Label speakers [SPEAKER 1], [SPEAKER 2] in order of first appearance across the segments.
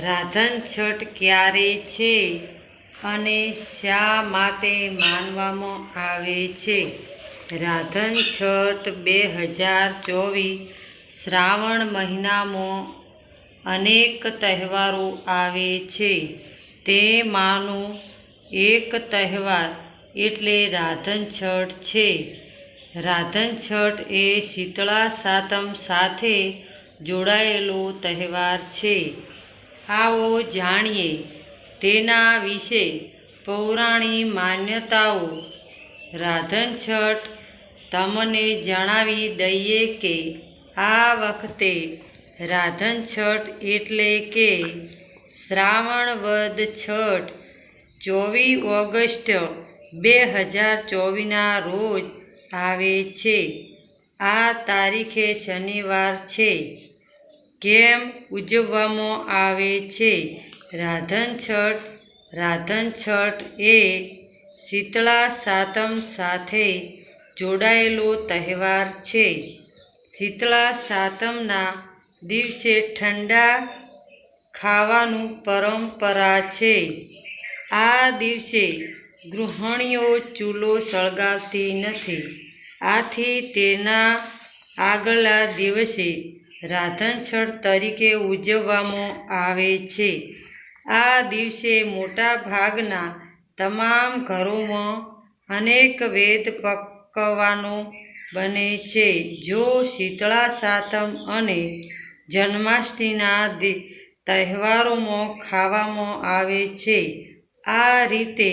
[SPEAKER 1] રાધન છઠ ક્યારે છે અને શા માટે માનવામાં આવે છે? રાધન છઠ બે હજાર ચોવીસ શ્રાવણ મહિનામાં અનેક તહેવારો આવે છે. તેમાંનો એક તહેવાર એટલે રાધન છઠ છે. રાધન છઠ એ શીતળા સાતમ સાથે જોડાયેલો તહેવાર છે. આવો જાણીએ તેના વિશે પૌરાણિક માન્યતાઓ. રાધન છઠ તમને જણાવી દઈએ કે આ વખતે રાધન છઠ એટલે કે શ્રાવણ વદ છઠ, ચોવીસ ઓગસ્ટ બે હજાર ચોવીસના રોજ આવે છે. આ તારીખે શનિવાર છે. કેમ ઉજવવામાં આવે છે? રાધન છઠ રાધન છઠ એ શીતળા સાતમ સાથે જોડાયેલો તહેવાર છે. શીતળા સાતમના દિવસે ઠંડા ખાવાનું પરંપરા છે. આ દિવસે ગૃહિણીઓ ચૂલો સળગાવતી નથી. આથી તેના આગલા દિવસે રાધન છઠ તરીકે ઉજવવામાં આવે છે. આ દિવસે મોટા ભાગના તમામ ઘરોમાં અનેક વેદ પકવાનો બને છે. જો શીતળા સાતમ અને જન્માષ્ટમીના તહેવારોમાં ખાવામાં આવે છે, આ રીતે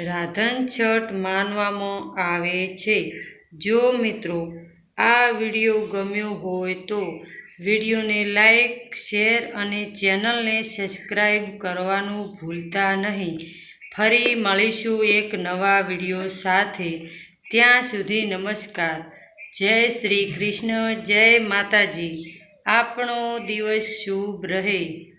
[SPEAKER 1] રાધન છઠ માનવામાં આવે છે. જો મિત્રો, આ વીડિયો ગમ્યો હોય તો વિડીયોને લાઈક, શેર અને ચેનલને સબસ્ક્રાઈબ કરવાનું ભૂલતા નહીં. ફરી મળીશું એક નવા વીડિયો સાથે. ત્યાં સુધી નમસ્કાર. જય શ્રી કૃષ્ણ, જય માતાજી. આપણો દિવસ શુભ રહે.